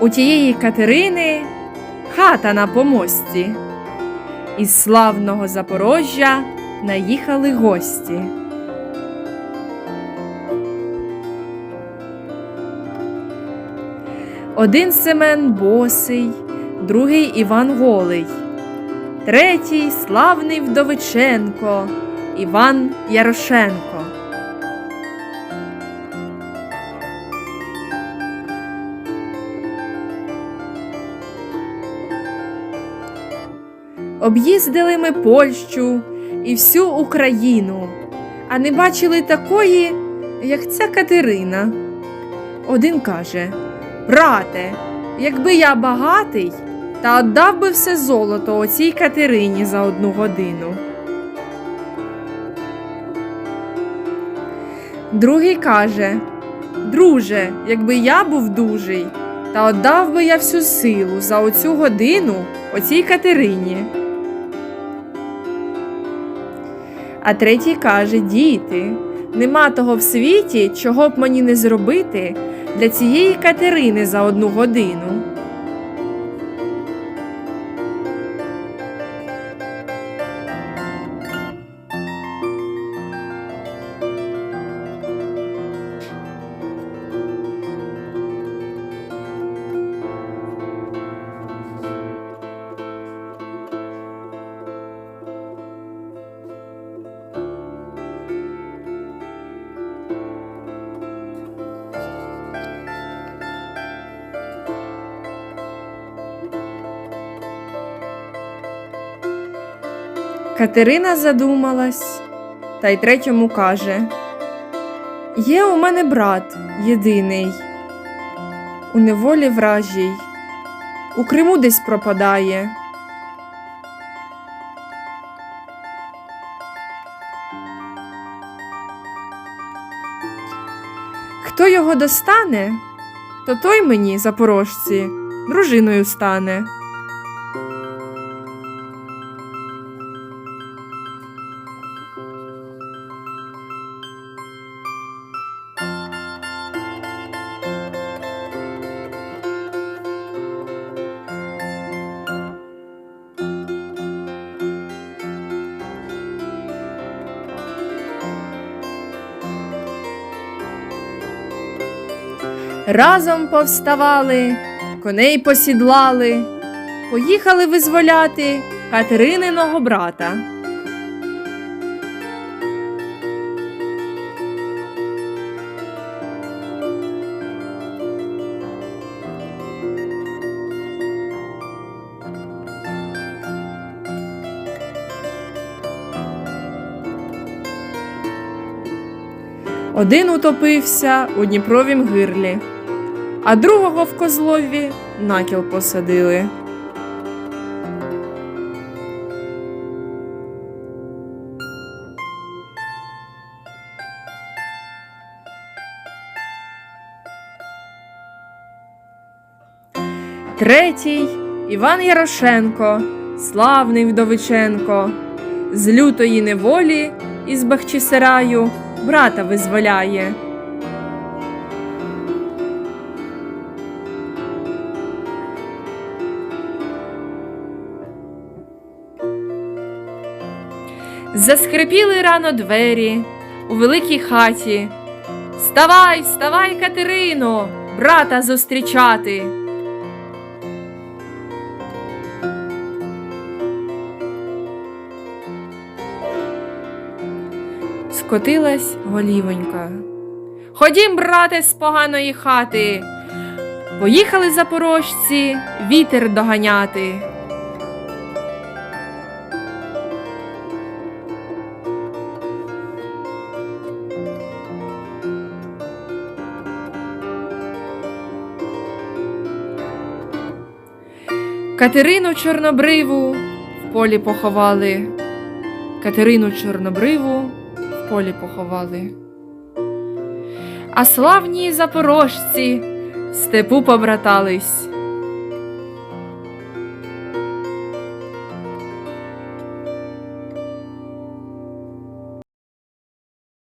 У тієї Катерини хата на помості. Із славного Запорожжя наїхали гості. Один Семен босий, другий Іван Голий, третій славний Вдовиченко, Іван Ярошенко. Об'їздили ми Польщу і всю Україну, а не бачили такої, як ця Катерина. Один каже: Брате, якби я багатий, та отдав би все золото оцій Катерині за одну годину. Другий каже: Друже, якби я був дужий, та отдав би я всю силу за оцю годину оцій Катерині. А третій каже: Діти, нема того в світі, чого б мені не зробити для цієї Катерини за одну годину. Катерина задумалась, та й третьому каже: Є у мене брат єдиний, у неволі вражій, у Криму десь пропадає. Хто його достане, то той мені, запорожці, дружиною стане. Разом повставали, коней посідлали, поїхали визволяти Катерининого брата. Один утопився у Дніпровім гирлі, а другого в Козлові накіл посадили. Третій Іван Ярошенко, славний Вдовиченко, з лютої неволі із Бахчисараю брата визволяє. Заскрипіли рано двері у великій хаті. Вставай, вставай, Катерино, брата зустрічати. Скотилась голівонька. Ходім, брате, з поганої хати. Поїхали запорожці вітер доганяти. Катерину Чорнобриву в полі поховали. Катерину Чорнобриву в полі поховали. А славні запорожці в степу побратались.